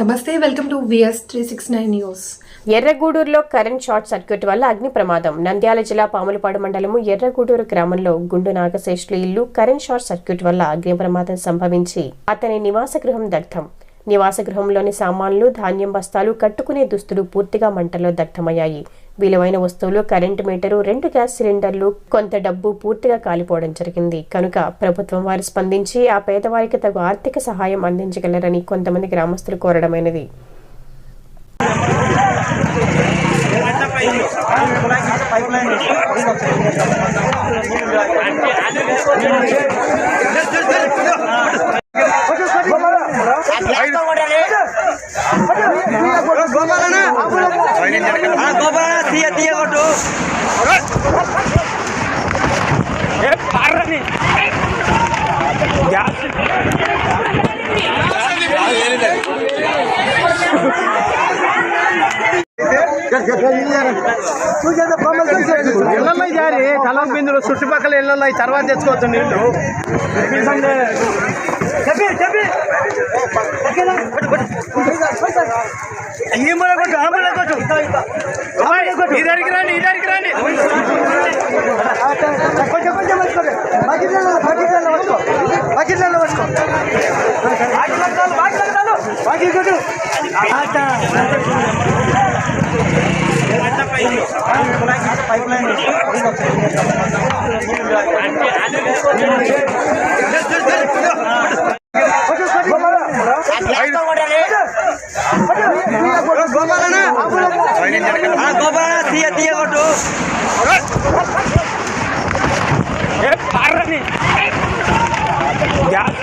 నమస్తే welcome to VS three six nine news ఎర్రగూడూరులో current short circuit వల్ల అగ్ని ప్రమాదం. నంద్యాల జిల్లా పాములపాడు మండలము ఎర్రగూడూరు గ్రామంలో గుండు నాగశేషులు ఇల్లు కరెంట్ షార్ట్ సర్క్యూట్ వల్ల అగ్ని ప్రమాదం సంభవించి అతని నివాస గృహం దగ్ధం. నివాస గృహంలోని సామాన్లు ధాన్యం బస్తాలు కట్టుకునే దుస్తులు పూర్తిగా మంటల్లో దగ్ధమయ్యాయి. విలువైన వస్తువులు కరెంటు మీటరు రెండు గ్యాస్ సిలిండర్లు కొంత డబ్బు పూర్తిగా కాలిపోవడం జరిగింది. కనుక ప్రభుత్వం వారు స్పందించి ఆ పేదవారికి తగు ఆర్థిక సహాయం అందించగలరని కొంతమంది గ్రామస్తులు కోరడమైనది. గోపాల తీయ తీయ కొట్టు ఇళ్ళల్లో జారి కలం బిందులు చుట్టుపక్కల ఇళ్ళల్లో తర్వాత తెచ్చుకోవచ్చు చెప్పి చెప్పి. ఈ మూల కొట్టు ఆ మూల కొట్టు ఇద్దరికి రండి ఇద్దరికి రండి కొంచెం కొంచెం వచ్చుకోండి బకెట్లలో బకెట్లలో వచ్చుకో బకెట్లలో వచ్చుకో బాకీ కొట్టు పైప్ లైన్ గోపాల తీయ తీయ కొట్టు గ్యాస్